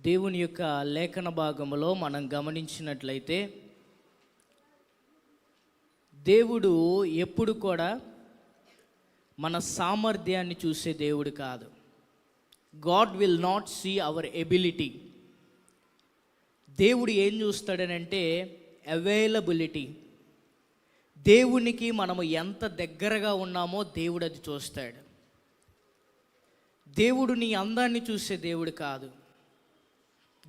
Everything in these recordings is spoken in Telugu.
దేవుని యొక్క లేఖన భాగంలో మనం గమనించినట్లయితే దేవుడు ఎప్పుడు కూడా మన సామర్థ్యాన్ని చూసే దేవుడు కాదు. God will not see our ability. దేవుడు ఏం చూస్తాడనంటే అవైలబిలిటీ. దేవునికి మనము ఎంత దగ్గరగా ఉన్నామో దేవుడు అది చూస్తాడు. దేవుడు నీ అందాన్ని చూసే దేవుడు కాదు.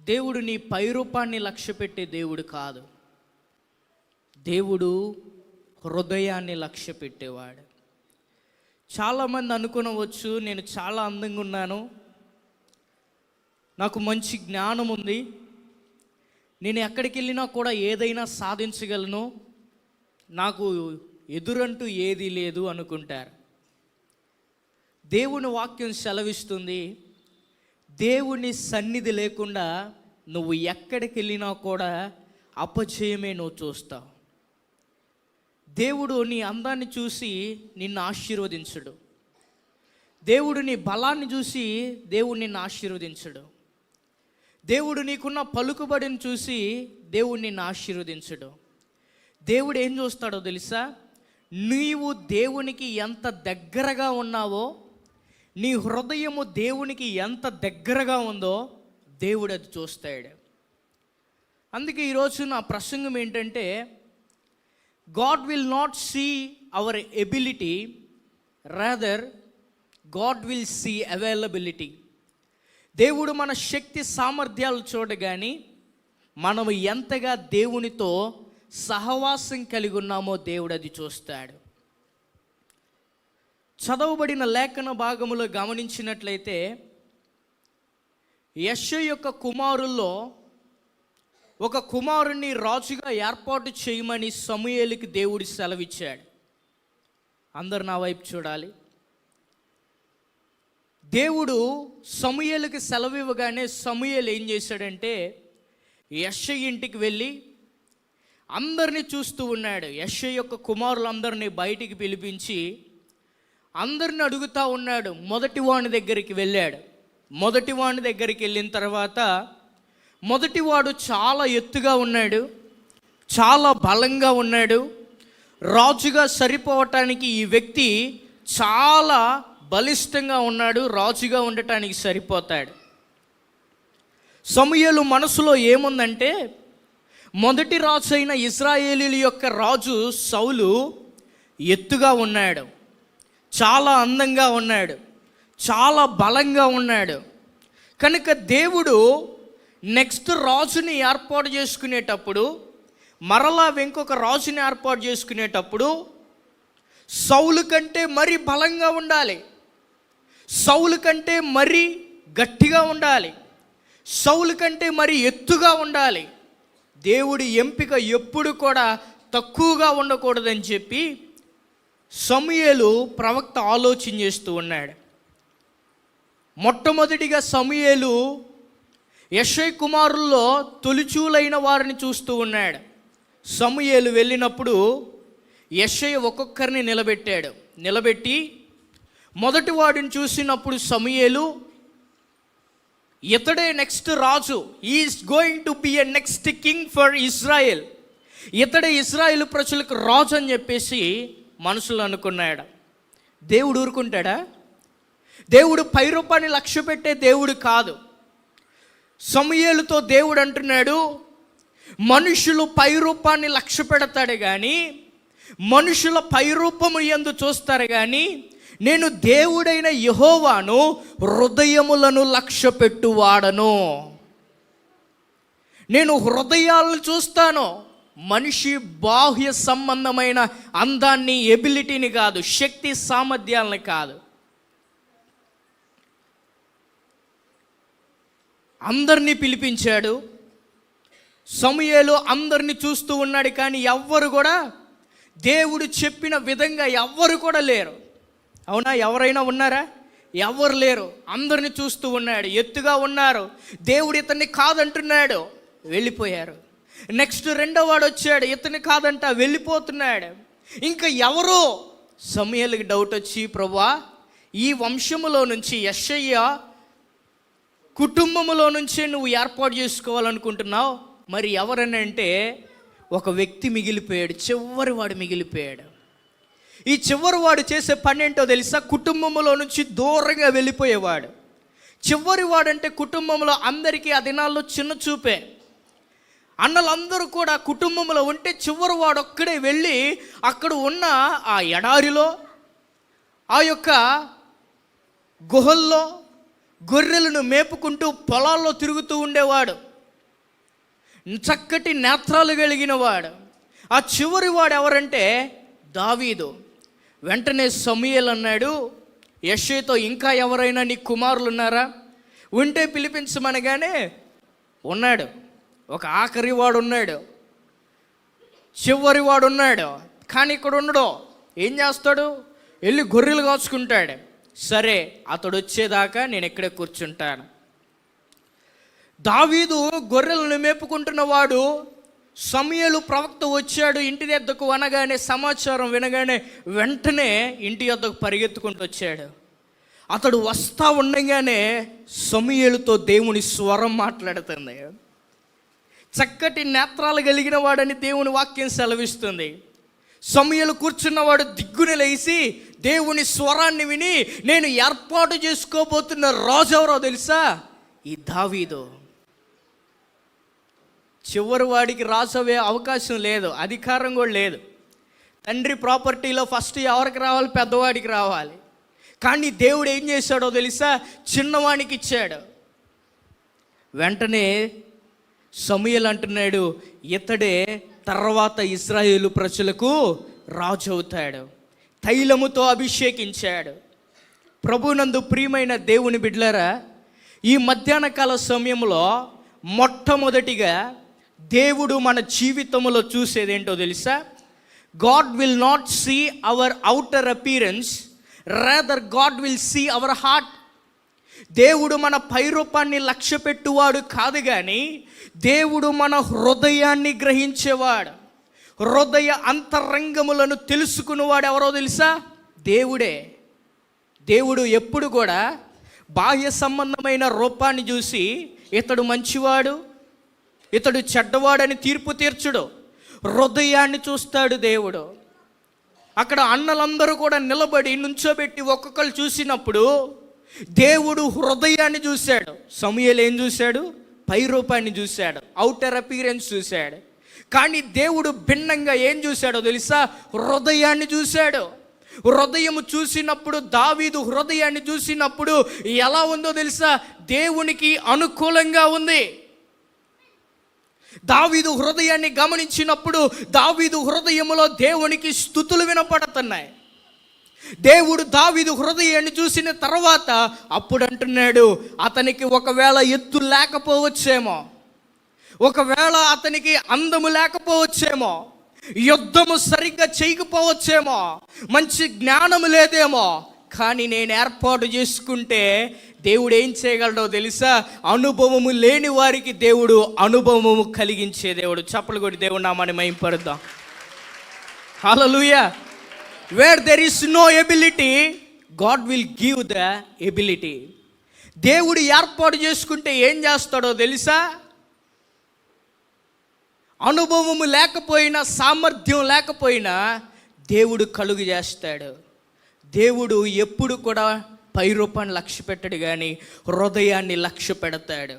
దేవుడు నీ పైరూపాన్ని లక్ష్యపెట్టే దేవుడు కాదు. దేవుడు హృదయాన్ని లక్ష్య పెట్టేవాడు చాలామంది అనుకునవచ్చు నేను చాలా అందంగా ఉన్నాను. నాకు మంచి జ్ఞానం ఉంది. నేను ఎక్కడికి వెళ్ళినా కూడా ఏదైనా సాధించగలను. నాకు ఎదురంటూ ఏదీ లేదు అనుకుంటారు. దేవుని వాక్యం సెలవిస్తుంది. దేవుని సన్నిధి లేకుండా నువ్వు ఎక్కడికి వెళ్ళినా కూడా అపజయమే నువ్వు చూస్తావు. దేవుడు నీ అందాన్ని చూసి నిన్ను ఆశీర్వదించడు. దేవుడు నీ బలాన్ని చూసి దేవుడు నిన్ను ఆశీర్వదించడు. దేవుడు నీకున్న పలుకుబడిని చూసి దేవుడు నిన్ను ఆశీర్వదించడు. దేవుడు ఏం చూస్తాడో తెలుసా? నీవు దేవునికి ఎంత దగ్గరగా ఉన్నావో నీ హృదయము దేవునికి ఎంత దగ్గరగా ఉందో దేవుడు అది చూస్తాడు. అందుకే ఈరోజు నా ప్రసంగం ఏంటంటే God will not see our ability rather God will see availability దేవుడు మన శక్తి సామర్థ్యాలు చూడగాని మనము ఎంతగా దేవునితో సహవాసం కలిగి ఉన్నామో దేవుడు అది చూస్తాడు. చదవబడిన లేఖన భాగములో గమనించినట్లయితే యశ యొక్క కుమారుల్లో ఒక కుమారుణ్ణి రాజుగా ఏర్పాటు చేయమని సమూయేలుకి దేవుడి సెలవిచ్చాడు. అందరు నా వైపు చూడాలి. దేవుడు సమూయేలుకి సెలవు ఇవ్వగానే సమూయేలు ఏం చేశాడంటే యశ ఇంటికి వెళ్ళి అందరినీ చూస్తూ ఉన్నాడు. యశ యొక్క కుమారులందరినీ బయటికి పిలిపించి అందరిని అడుగుతా ఉన్నాడు. మొదటి వాని దగ్గరికి వెళ్ళాడు. మొదటి వాని దగ్గరికి వెళ్ళిన తర్వాత మొదటివాడు చాలా ఎత్తుగా ఉన్నాడు. చాలా బలంగా ఉన్నాడు. రాజుగా సరిపోవటానికి ఈ వ్యక్తి చాలా బలిష్టంగా ఉన్నాడు. రాజుగా ఉండటానికి సరిపోతాడు. సమయలు మనసులో ఏముందంటే మొదటి రాజు అయిన ఇజ్రాయేలీల యొక్క రాజు సౌలు ఎత్తుగా ఉన్నాడు. చాలా అందంగా ఉన్నాడు. చాలా బలంగా ఉన్నాడు. కనుక దేవుడు నెక్స్ట్ రాజుని ఏర్పాటు చేసుకునేటప్పుడు మరలా ఇంకొక రాజుని ఏర్పాటు చేసుకునేటప్పుడు సౌలు కంటే మరీ బలంగా ఉండాలి. సౌలు కంటే మరీ గట్టిగా ఉండాలి. సౌలు కంటే మరి ఎత్తుగా ఉండాలి. దేవుడి ఎంపిక ఎప్పుడు కూడా తక్కువగా ఉండకూడదని చెప్పి సమయలు ప్రవక్త ఆలోచన చేస్తూ ఉన్నాడు. మొట్టమొదటిగా సమయలు యశ్వయ్ కుమారుల్లో తొలిచూలైన వారిని చూస్తూ ఉన్నాడు. సమూయేలు వెళ్ళినప్పుడు యశయ్ ఒక్కొక్కరిని నిలబెట్టాడు. నిలబెట్టి మొదటి వాడిని చూసినప్పుడు సమూయేలు ఇతడే next Raju. Is going to be a next king for Israel ఇతడే ఇజ్రాయెల్ ప్రజలకు రాజు అని చెప్పేసి మనసులో అనుకున్నాడు? దేవుడు ఊరుకుంటాడా? దేవుడు పై రూపాన్ని లక్ష్య పెట్టే దేవుడు కాదు. సమయలతో దేవుడు అంటున్నాడు మనుషులు పై రూపాన్ని లక్ష్య పెడతాడు కానీ మనుషుల పై రూపము ఎందు చూస్తారు కానీ నేను దేవుడైన యహోవాను హృదయములను లక్ష్య పెట్టువాడను. నేను హృదయాలను చూస్తాను. మనిషి బాహ్య సంబంధమైన అందాన్ని ఎబిలిటీని కాదు శక్తి సామర్థ్యాలని కాదు. అందరినీ పిలిపించాడు. సమయంలో అందరినీ చూస్తూ ఉన్నాడు కానీ ఎవ్వరు కూడా దేవుడు చెప్పిన విధంగా ఎవ్వరు కూడా లేరు. అవునా? ఎవరైనా ఉన్నారా? ఎవరు లేరు. అందరిని చూస్తూ ఉన్నాడు. ఎత్తుగా ఉన్నారు. దేవుడు ఇతన్ని కాదంటున్నాడు. వెళ్ళిపోయారు. నెక్స్ట్ రెండో వాడు వచ్చాడు. ఇతని కాదంట వెళ్ళిపోతున్నాడు. ఇంకా ఎవరో? సమయాలకి డౌట్ వచ్చి ప్రభా ఈ వంశములో నుంచి యశయ్య కుటుంబంలో నుంచే నువ్వు ఏర్పాటు చేసుకోవాలనుకుంటున్నావు? మరి ఎవరని అంటే ఒక వ్యక్తి మిగిలిపోయాడు. చివరి వాడు మిగిలిపోయాడు. ఈ చివరి వాడు చేసే పని ఏంటో తెలుసా? కుటుంబంలో నుంచి దూరంగా వెళ్ళిపోయేవాడు. చివరి వాడంటే కుటుంబంలో అందరికీ ఆ దినాల్లో చిన్న చూపే. అన్నలందరూ కూడా కుటుంబంలో ఉంటే చివరి వాడొక్కడే వెళ్ళి అక్కడ ఉన్న ఆ ఎడారిలో ఆ యొక్క గుహల్లో గొర్రెలను మేపుకుంటూ పొలాల్లో తిరుగుతూ ఉండేవాడు. చక్కటి నేత్రాలు కలిగిన వాడు ఆ చివరి వాడు ఎవరంటే దావీదు. వెంటనే సమయల్ అన్నాడు యశ్యతో ఇంకా ఎవరైనా నీ కుమారులు ఉన్నారా ఉంటే పిలిపించమనగానే ఉన్నాడు. ఒక ఆఖరి వాడు ఉన్నాడు చివరి వాడు ఉన్నాడు కానీ ఇక్కడ ఉండడు. ఏం చేస్తాడు? వెళ్ళి గొర్రెలు కాచుకుంటాడు. సరే అతడు వచ్చేదాకా నేను ఇక్కడే కూర్చుంటాను. దావీదు గొర్రెలను మేపుకుంటున్న వాడు సమయలు ప్రవక్త వచ్చాడు ఇంటి వద్దకు అనగానే సమాచారం వినగానే వెంటనే ఇంటి వద్దకు పరిగెత్తుకుంటూ వచ్చాడు. అతడు వస్తా ఉండగానే సమయలతో దేవుని స్వరం మాట్లాడుతుంది. చక్కటి నేత్రాలు కలిగిన వాడని దేవుని వాక్యం సెలవిస్తుంది. సమయలు కూర్చున్నవాడు దిగ్గున లేచి దేవుని స్వరాన్ని విని నేను ఏర్పాటు చేసుకోబోతున్న రాజు ఎవరో తెలుసా? ఈ దావీదు. చివరి వాడికి రాసవే అవకాశం లేదు అధికారం కూడా లేదు. తండ్రి ప్రాపర్టీలో ఫస్ట్ ఎవరికి రావాలి? పెద్దవాడికి రావాలి. కానీ దేవుడు ఏం చేశాడో తెలుసా? చిన్నవాడికి ఇచ్చాడు. వెంటనే సమయలు అంటున్నాడు ఇతడే తర్వాత ఇస్రాయేలు ప్రజలకు రాజు అవుతాడు తైలముతో అభిషేకించాడు. ప్రభునందు ప్రియమైన దేవుని బిడ్లరా ఈ మధ్యాహ్న కాల సమయంలో మొట్టమొదటిగా దేవుడు మన జీవితంలో చూసేది ఏంటో తెలుసా? God will not see our outer appearance rather God will see our heart దేవుడు మన పైరూపాన్ని లక్ష్య పెట్టువాడు కాదు కానీ దేవుడు మన హృదయాన్ని గ్రహించేవాడు. హృదయ అంతరంగములను తెలుసుకున్నవాడు ఎవరో తెలుసా? దేవుడే. దేవుడు ఎప్పుడు కూడా బాహ్య సంబంధమైన రూపాన్ని చూసి ఇతడు మంచివాడు ఇతడు చెడ్డవాడని తీర్పు తీర్చుడు. హృదయాన్ని చూస్తాడు దేవుడు. అక్కడ అన్నలందరూ కూడా నిలబడి నుంచోబెట్టి ఒక్కొక్కరు చూసినప్పుడు దేవుడు హృదయాన్ని చూశాడు. సమయలు ఏం చూశాడు? పై రూపాన్ని చూశాడు. అవుటర్ అపీరెన్స్ చూశాడు. కానీ దేవుడు భిన్నంగా ఏం చూశాడో తెలుసా? హృదయాన్ని చూశాడు. హృదయము చూసినప్పుడు దావీదు హృదయాన్ని చూసినప్పుడు ఎలా ఉందో తెలుసా? దేవునికి అనుకూలంగా ఉంది. దావీదు హృదయాన్ని గమనించినప్పుడు దావీదు హృదయములో దేవునికి స్థుతులు వినపడుతున్నాయి. దేవుడు దావిదు హృదయాన్ని చూసిన తర్వాత అప్పుడు అంటున్నాడు అతనికి ఒకవేళ ఎత్తు లేకపోవచ్చేమో ఒకవేళ అతనికి అందము లేకపోవచ్చేమో యుద్ధము సరిగ్గా చేయకపోవచ్చేమో మంచి జ్ఞానము లేదేమో కానీ నేను ఏర్పాటు చేసుకుంటే దేవుడు ఏం చేయగలడో తెలుసా? అనుభవము లేని వారికి దేవుడు అనుభవము కలిగించే దేవుడు. చప్పలు కొట్టి దేవుడు నామాన్ని మైంపరుద్దాం hallelujah. Where there is no ability God will give the ability దేవుడు ఏర్పాటు చేసుకుంటే ఏం చేస్తాడో తెలుసా? అనుభవము లేకపోయినా సామర్థ్యం లేకపోయినా దేవుడు కలుగు చేస్తాడు. దేవుడు ఎప్పుడు కూడా పై రూపాన్ని లక్ష్య పెట్టడు కానీ హృదయాన్ని లక్ష్య పెడతాడు.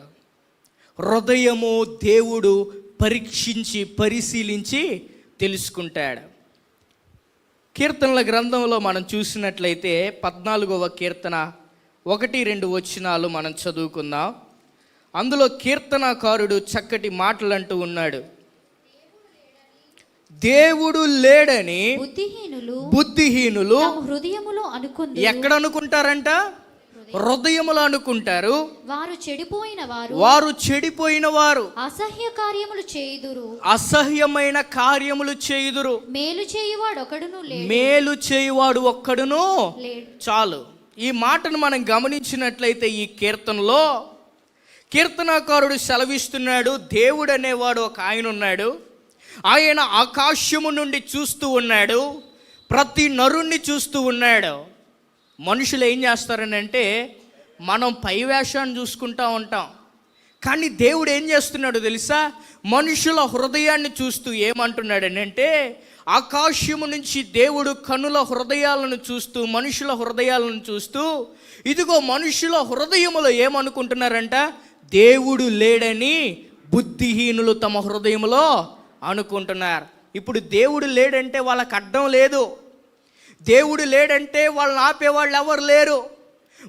హృదయము దేవుడు పరీక్షించి పరిశీలించి తెలుసుకుంటాడు. కీర్తనల గ్రంథంలో మనం చూసినట్లయితే పద్నాలుగవ కీర్తన ఒకటి రెండు వచనాలు మనం చదువుకుందాం. అందులో కీర్తనకారుడు చక్కటి మాటలు అంటూ ఉన్నాడు. దేవుడు లేడని బుద్ధిహీనులు బుద్ధిహీనులు హృదయములో అనుకుంది ఎక్కడ అనుకుంటారంట? హృదయములో అనుకుంటారు వారు చెడిపోయిన వారు వారు చెడిపోయిన వారు అసహ్య కార్యములు చేయుదురు. అసహ్యమైన కార్యములు చేయుదురు. మేలు చేయువాడు ఒకడును మేలు చేయువాడు ఒక్కడును చాలు. ఈ మాటను మనం గమనించినట్లయితే ఈ కీర్తనలో కీర్తనాకారుడు సెలవిస్తున్నాడు దేవుడు అనేవాడు ఒక ఆయన ఉన్నాడు ఆయన ఆకాశము నుండి చూస్తూ ఉన్నాడు. ప్రతి నరుణ్ణి చూస్తూ ఉన్నాడు. మనుషులు ఏం చేస్తారని అంటే మనం పైవేషాన్ని చూసుకుంటూ ఉంటాం. కానీ దేవుడు ఏం చేస్తున్నాడు తెలుసా? మనుషుల హృదయాన్ని చూస్తూ ఏమంటున్నాడనంటే ఆకాశము నుంచి దేవుడు కనుల హృదయాలను చూస్తూ మనుషుల హృదయాలను చూస్తూ ఇదిగో మనుషుల హృదయములో ఏమనుకుంటున్నారంట? దేవుడు లేడని బుద్ధిహీనులు తమ హృదయంలో అనుకుంటున్నారు. ఇప్పుడు దేవుడు లేడంటే వాళ్ళకి అడ్డం లేదు. దేవుడు లేడంటే వాళ్ళని ఆపేవాళ్ళు ఎవరు లేరు.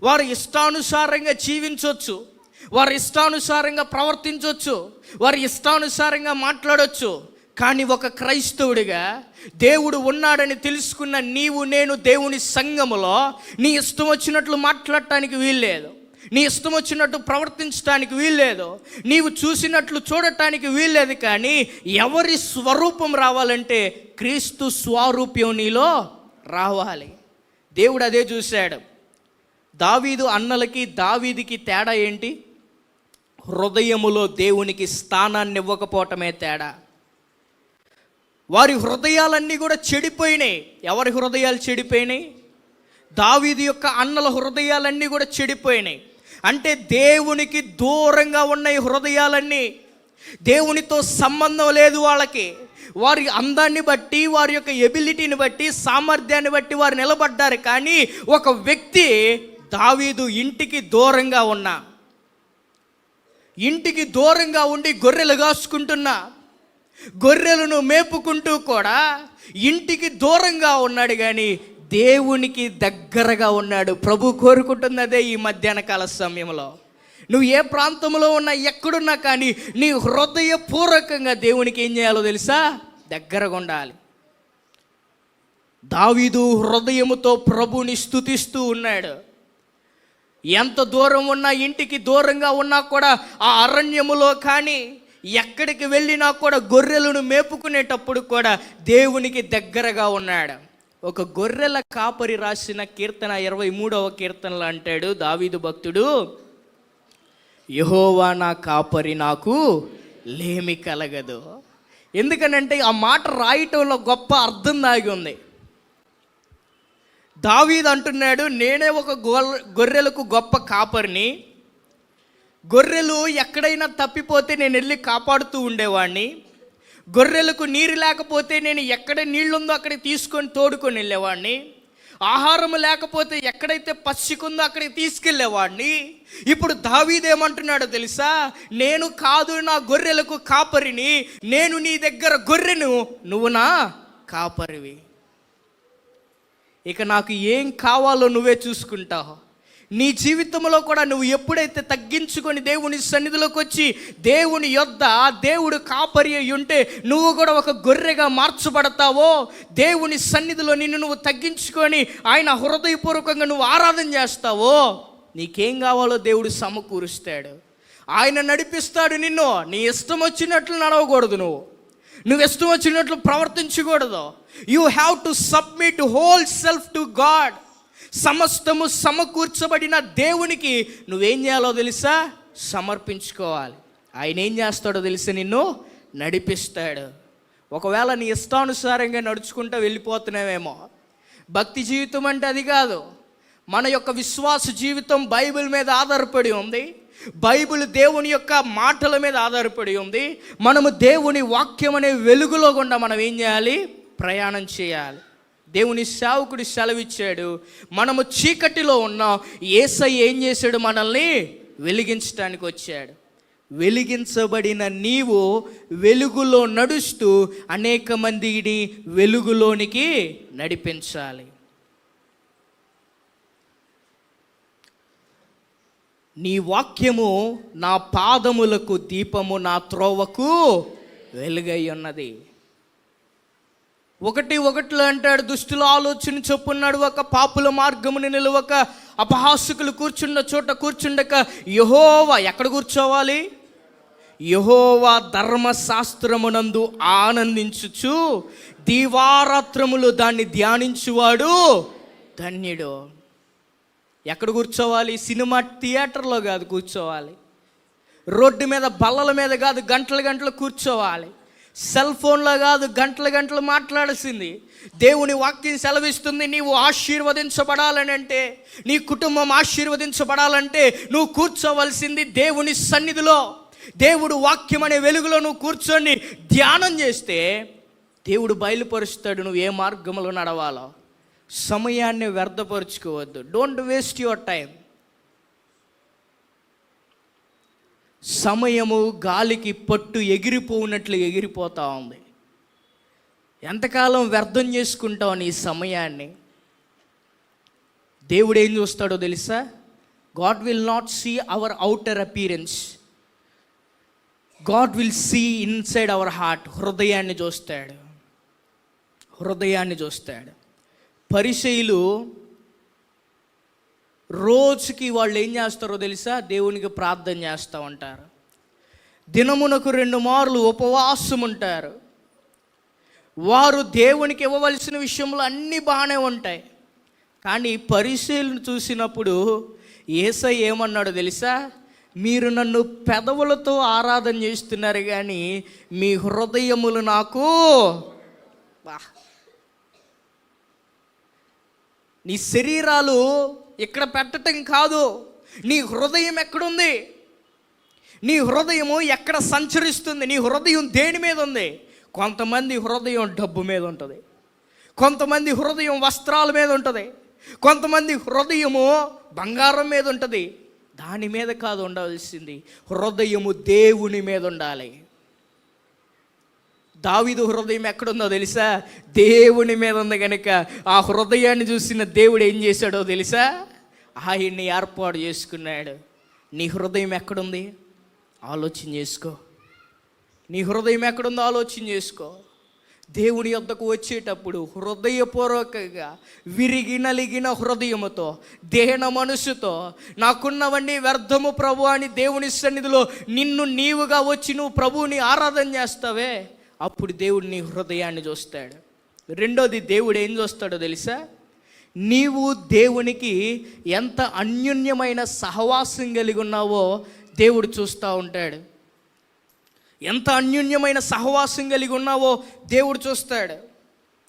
వారు ఇష్టానుసారంగా జీవించవచ్చు వారు ఇష్టానుసారంగా ప్రవర్తించవచ్చు వారు ఇష్టానుసారంగా మాట్లాడవచ్చు కానీ ఒక క్రైస్తవుడిగా దేవుడు ఉన్నాడని తెలుసుకున్న నీవు నేను దేవుని సంఘములో నీ ఇష్టం వచ్చినట్లు మాట్లాడటానికి వీల్లేదు. నీ ఇష్టం వచ్చినట్టు ప్రవర్తించడానికి వీల్లేదు. నీవు చూసినట్లు చూడటానికి వీల్లేదు కానీ ఎవరి స్వరూపం రావాలంటే క్రీస్తు స్వరూప్యం నీలో రావాలి. దేవుడు అదే చూశాడు. దావీదు అన్నలకి దావీదికి తేడా ఏంటి? హృదయములో దేవునికి స్థానాన్ని ఇవ్వకపోవటమే తేడా. వారి హృదయాలన్నీ కూడా చెడిపోయినాయి. ఎవరి హృదయాలు చెడిపోయినాయి? దావీది యొక్క అన్నల హృదయాలన్నీ కూడా చెడిపోయినాయి. అంటే దేవునికి దూరంగా ఉన్న ఈ హృదయాలన్నీ దేవునితో సంబంధం లేదు వాళ్ళకి. వారి అందాన్ని బట్టి వారి యొక్క ఎబిలిటీని బట్టి సామర్థ్యాన్ని బట్టి వారు నిలబడ్డారు. కానీ ఒక వ్యక్తి దావీదు ఇంటికి దూరంగా ఉన్నా ఇంటికి దూరంగా ఉండి గొర్రెలు కాసుకుంటున్నా గొర్రెలను మేపుకుంటూ కూడా ఇంటికి దూరంగా ఉన్నాడు. కానీ దేవునికి దగ్గరగా ఉన్నాడు. ప్రభు కోరుకుంటున్నదే ఈ మధ్యాహ్న కాల సమయంలో. నువ్వు ఏ ప్రాంతంలో ఉన్నా ఎక్కడున్నా కానీ నీ హృదయపూర్వకంగా దేవునికి ఏం చేయాలో తెలుసా? దగ్గరగా ఉండాలి. దావీదు హృదయముతో ప్రభుని స్థుతిస్తూ ఉన్నాడు. ఎంత దూరం ఉన్నా ఇంటికి దూరంగా ఉన్నా కూడా ఆ అరణ్యములో కానీ ఎక్కడికి వెళ్ళినా కూడా గొర్రెలను మేపుకునేటప్పుడు కూడా దేవునికి దగ్గరగా ఉన్నాడు. ఒక గొర్రెల కాపరి రాసిన కీర్తన ఇరవై మూడవ కీర్తనలు అంటాడు దావీదు భక్తుడు యహోవా నా కాపరి నాకు లేమి కలగదు. ఎందుకనంటే ఆ మాట రాయటంలో గొప్ప అర్థం దాగి ఉంది. దావీద్ అంటున్నాడు నేనే ఒక గొర్రె గొర్రెలకు గొప్ప కాపరిని. గొర్రెలు ఎక్కడైనా తప్పిపోతే నేను వెళ్ళి కాపాడుతూ ఉండేవాడిని గొర్రెలకు నీరు లేకపోతే నేను ఎక్కడ నీళ్ళుందో అక్కడ తీసుకొని తోడుకొని వెళ్ళేవాడిని ఆహారం లేకపోతే ఎక్కడైతే పచ్చికుందో అక్కడికి తీసుకెళ్ళేవాడిని ఇప్పుడు దావీదేమంటున్నాడో తెలుసా? నేను కాదు నా గొర్రెలకు కాపరిని నేను నీ దగ్గర గొర్రెను నువ్వు నా కాపరివి. ఇక నాకు ఏం కావాలో నువ్వే చూసుకుంటావు. నీ జీవితంలో కూడా నువ్వు ఎప్పుడైతే తగ్గించుకొని దేవుని సన్నిధిలోకి వచ్చి దేవుని యొద్ద దేవుడు కాపరి అయి ఉంటే నువ్వు కూడా ఒక గొర్రెగా మార్చబడతావో? దేవుని సన్నిధిలో నిన్ను నువ్వు తగ్గించుకొని ఆయన హృదయపూర్వకంగా నువ్వు ఆరాధన చేస్తావో? నీకేం కావాలో దేవుడు సమకూరుస్తాడు. ఆయన నడిపిస్తాడు నిన్ను. నీ ఇష్టం వచ్చినట్లు నడవకూడదు నువ్వు. నువ్వు ఇష్టం వచ్చినట్లు ప్రవర్తించకూడదు. You have to submit whole self to God సమస్తము సమకూర్చబడిన దేవునికి నువ్వేం చేయాలో తెలుసా? సమర్పించుకోవాలి. ఆయన ఏం చేస్తాడో తెలిసి నిన్ను? నడిపిస్తాడు. ఒకవేళ నీ ఇష్టానుసారంగా నడుచుకుంటూ వెళ్ళిపోతున్నావేమో భక్తి జీవితం అంటే అది కాదు. మన యొక్క విశ్వాస జీవితం బైబిల్ మీద ఆధారపడి ఉంది. బైబిల్ దేవుని యొక్క మాటల మీద ఆధారపడి ఉంది. మనము దేవుని వాక్యం అనే వెలుగులో గుండా మనం ఏం చేయాలి? ప్రయాణం చేయాలి. దేవుని సేవకుడు సెలవిచ్చాడు మనము చీకటిలో ఉన్నాం ఏసై ఏం చేశాడు మనల్ని వెలిగించడానికి వచ్చాడు. వెలిగించబడిన నీవు వెలుగులో నడుస్తూ అనేక మందిని వెలుగులోనికి నడిపించాలి. నీ వాక్యము నా పాదములకు దీపము నా త్రోవకు వెలుగై ఉన్నది. ఒకటి ఒకటిలో అంటాడు దుష్టుల ఆలోచన చొప్పున్నాడు ఒక పాపుల మార్గముని నిలువక అపహాసుకులు కూర్చున్న చోట కూర్చుండక యహోవా ఎక్కడ కూర్చోవాలి? యహోవా ధర్మశాస్త్రమునందు ఆనందించుచు దీవారాత్రములు దాన్ని ధ్యానించువాడు ధన్యుడు. ఎక్కడ కూర్చోవాలి? సినిమా థియేటర్లో కాదు కూర్చోవాలి. రోడ్డు మీద బల్లల మీద కాదు గంటల గంటలు కూర్చోవాలి. సెల్ ఫోన్లో కాదు గంటలు గంటలు మాట్లాడాల్సింది. దేవుని వాక్యం సెలవిస్తుంది నీవు ఆశీర్వదించబడాలని అంటే నీ కుటుంబం ఆశీర్వదించబడాలంటే నువ్వు కూర్చోవలసింది దేవుని సన్నిధిలో. దేవుడు వాక్యం అనే వెలుగులో నువ్వు కూర్చొని ధ్యానం చేస్తే దేవుడు బయలుపరుస్తాడు నువ్వు ఏ మార్గంలో నడవాలో. సమయాన్ని వ్యర్థపరుచుకోవద్దు. డోంట్ వేస్ట్ యువర్ టైం సమయము గాలికి పట్టు ఎగిరిపోనట్లు ఎగిరిపోతా ఉంది. ఎంతకాలం వ్యర్థం చేసుకుంటావు నీ సమయాన్ని? దేవుడు ఏం చూస్తాడో తెలుసా? God will not see our outer appearance God will see inside our heart హృదయాన్ని చూస్తాడు. హృదయాన్ని చూస్తాడు. పరిశైలు రోజుకి వాళ్ళు ఏం చేస్తారో తెలుసా? దేవునికి ప్రార్థన చేస్తూ ఉంటారు. దినమునకు రెండు మార్లు ఉపవాసం ఉంటారు. వారు దేవునికి ఇవ్వవలసిన విషయంలో అన్నీ బాగానే ఉంటాయి. కానీ పరిశీలన చూసినప్పుడు ఏసై ఏమన్నాడో తెలుసా? మీరు నన్ను పెదవులతో ఆరాధన చేస్తున్నారు కానీ మీ హృదయములు నాకు బా. నీ శరీరాలు ఇక్కడ పెట్టటం కాదు. నీ హృదయం ఎక్కడుంది? నీ హృదయము ఎక్కడ సంచరిస్తుంది? నీ హృదయం దేని మీద ఉంది? కొంతమంది హృదయం డబ్బు మీద ఉంటుంది. కొంతమంది హృదయం వస్త్రాల మీద ఉంటుంది. కొంతమంది హృదయము బంగారం మీద ఉంటుంది. దాని మీద కాదు ఉండవలసింది హృదయము దేవుని మీద ఉండాలి. దావిదు హృదయం ఎక్కడుందో తెలుసా? దేవుని మీద ఉంది కనుక ఆ హృదయాన్ని చూసిన దేవుడు ఏం చేశాడో తెలుసా? ఆయన్ని ఏర్పాటు చేసుకున్నాడు. నీ హృదయం ఎక్కడుంది? ఆలోచన చేసుకో. నీ హృదయం ఎక్కడుందో ఆలోచన చేసుకో. దేవుని యొద్దకు వచ్చేటప్పుడు హృదయపూర్వకంగా విరిగి నలిగిన హృదయముతో దేహన మనసుతో నాకున్నవన్నీ వ్యర్థము ప్రభు అని దేవుని సన్నిధిలో నిన్ను నీవుగా వచ్చి నువ్వు ప్రభువుని ఆరాధన చేస్తావే. అప్పుడు దేవుడు నీ హృదయాన్ని చూస్తాడు. రెండోది దేవుడు ఏం చూస్తాడో తెలుసా? నీవు దేవునికి ఎంత అన్యోన్యమైన సహవాసం కలిగి ఉన్నావో దేవుడు చూస్తూ ఉంటాడు. ఎంత అన్యోన్యమైన సహవాసం కలిగి ఉన్నావో దేవుడు చూస్తాడు.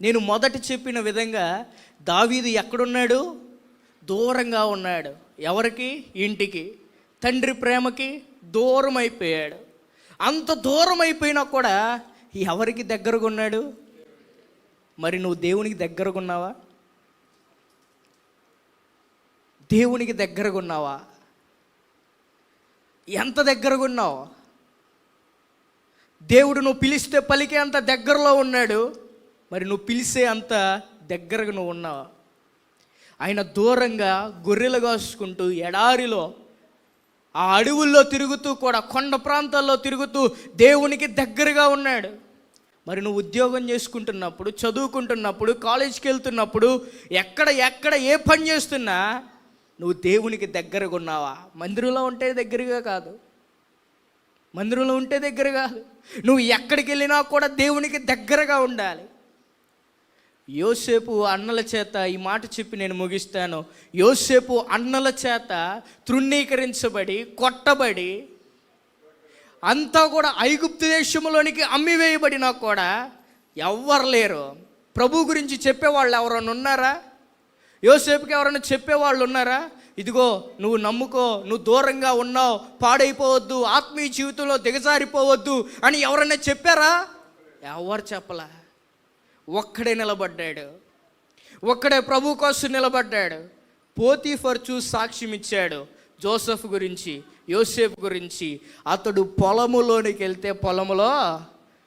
నేను మొదట చెప్పిన విధంగా దావీదు ఎక్కడున్నాడు? దూరంగా ఉన్నాడు. ఎవరికి? ఇంటికి. తండ్రి ప్రేమకి దూరం అయిపోయాడు అంత దూరం అయిపోయినా కూడా ఎవరికి దగ్గరగా ఉన్నాడు మరి నువ్వు దేవునికి దగ్గరగా ఉన్నావా దేవునికి దగ్గరగా ఉన్నావా ఎంత దగ్గరగా ఉన్నావు దేవుడు నువ్వు పిలిస్తే పలికే అంత దగ్గరలో ఉన్నాడు. మరి నువ్వు పిలిసే అంత దగ్గరగా నువ్వు ఉన్నావా? ఆయన దూరంగా గొర్రెలు కాసుకుంటూ ఎడారిలో ఆ అడవుల్లో తిరుగుతూ కూడా కొండ ప్రాంతాల్లో తిరుగుతూ దేవునికి దగ్గరగా ఉన్నాడు. మరి నువ్వు ఉద్యోగం చేసుకుంటున్నప్పుడు చదువుకుంటున్నప్పుడు కాలేజీకి వెళ్తున్నప్పుడు ఎక్కడ ఎక్కడ ఏ పని చేస్తున్నా నువ్వు దేవునికి దగ్గరగా ఉన్నావా? మందిరంలో ఉంటే దగ్గరగా కాదు. మందిరంలో ఉంటే దగ్గర కాదు. నువ్వు ఎక్కడికి వెళ్ళినా కూడా దేవునికి దగ్గరగా ఉండాలి. యోసేపు అన్నల చేత ఈ మాట చెప్పి నేను ముగిస్తాను. యోసేపు అన్నల చేత తృణీకరించబడి కొట్టబడి అంతా కూడా ఐగుప్తు దేశంలోనికి అమ్మివేయబడినా కూడా ఎవ్వరు లేరు. ప్రభు గురించి చెప్పేవాళ్ళు ఎవరైనా ఉన్నారా? యోసేపుకి ఎవరైనా చెప్పేవాళ్ళు ఉన్నారా? ఇదిగో నువ్వు నమ్ముకో నువ్వు దూరంగా ఉన్నావు పాడైపోవద్దు ఆత్మీయ జీవితంలో దిగజారిపోవద్దు అని ఎవరైనా చెప్పారా? ఎవరు చెప్పలా? ఒక్కడే నిలబడ్డాడు. ఒక్కడే ప్రభు కోసం నిలబడ్డాడు. పోతీఫర్ చూసి సాక్ష్యం ఇచ్చాడు. జోసెఫ్ గురించి యోసేఫ్ గురించి అతడు పొలములోనికి వెళ్తే పొలములో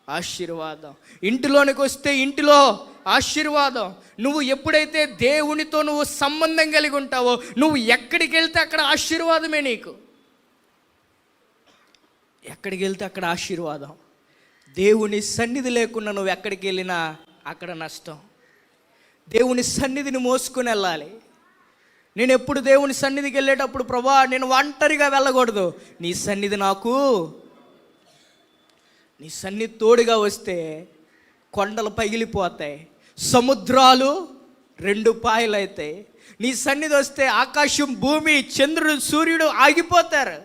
ఆశీర్వాదం. ఇంటిలోనికి వస్తే ఇంటిలో ఆశీర్వాదం. నువ్వు ఎప్పుడైతే దేవునితో నువ్వు సంబంధం కలిగి ఉంటావో నువ్వు ఎక్కడికి వెళ్తే అక్కడ ఆశీర్వాదమే నీకు. ఎక్కడికి వెళ్తే అక్కడ ఆశీర్వాదం. దేవుని సన్నిధి లేకుండా నువ్వు ఎక్కడికి వెళ్ళినా అక్కడ నష్టం. దేవుని సన్నిధిని మోసుకుని వెళ్ళాలి. నేను ఎప్పుడు దేవుని సన్నిధికి వెళ్ళేటప్పుడు ప్రభా నేను ఒంటరిగా వెళ్ళకూడదు. నీ సన్నిధి నాకు. నీ సన్నిధి తోడుగా వస్తే కొండలు పగిలిపోతాయి సముద్రాలు రెండు పాయలవుతాయి నీ సన్నిధి వస్తే ఆకాశం భూమి చంద్రుడు సూర్యుడు ఆగిపోతారు.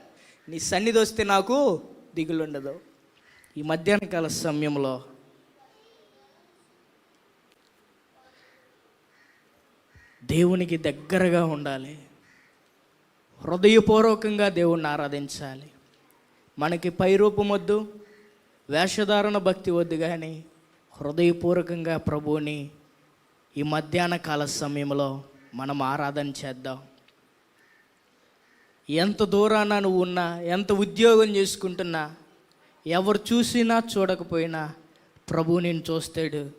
నీ సన్నిధి వస్తే నాకు దిగులుండదు. ఈ మధ్యాహ్నకాల సమయంలో దేవునికి దగ్గరగా ఉండాలి. హృదయపూర్వకంగా దేవుణ్ణి ఆరాధించాలి. మనకి పైరూపం వద్దు వేషధారణ భక్తి వద్దు కానీ హృదయపూర్వకంగా ప్రభువుని ఈ మధ్యాహ్న కాల సమయంలో మనం ఆరాధన చేద్దాం. ఎంత దూరాన నువ్వు ఉన్నా ఎంత ఉద్యోగం చేసుకుంటున్నా ఎవరు చూసినా చూడకపోయినా ప్రభువు నేను చూస్తాడు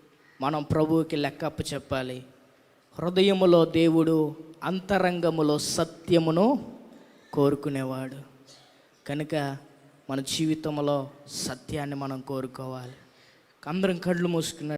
మనం ప్రభువుకి లెక్కప్ప చెప్పాలి. హృదయములో దేవుడు అంతరంగములో సత్యమును కోరుకునేవాడు. కనుక మన జీవితంలో సత్యాన్ని మనం కోరుకోవాలి. అందరం కళ్ళు మూసుకున్న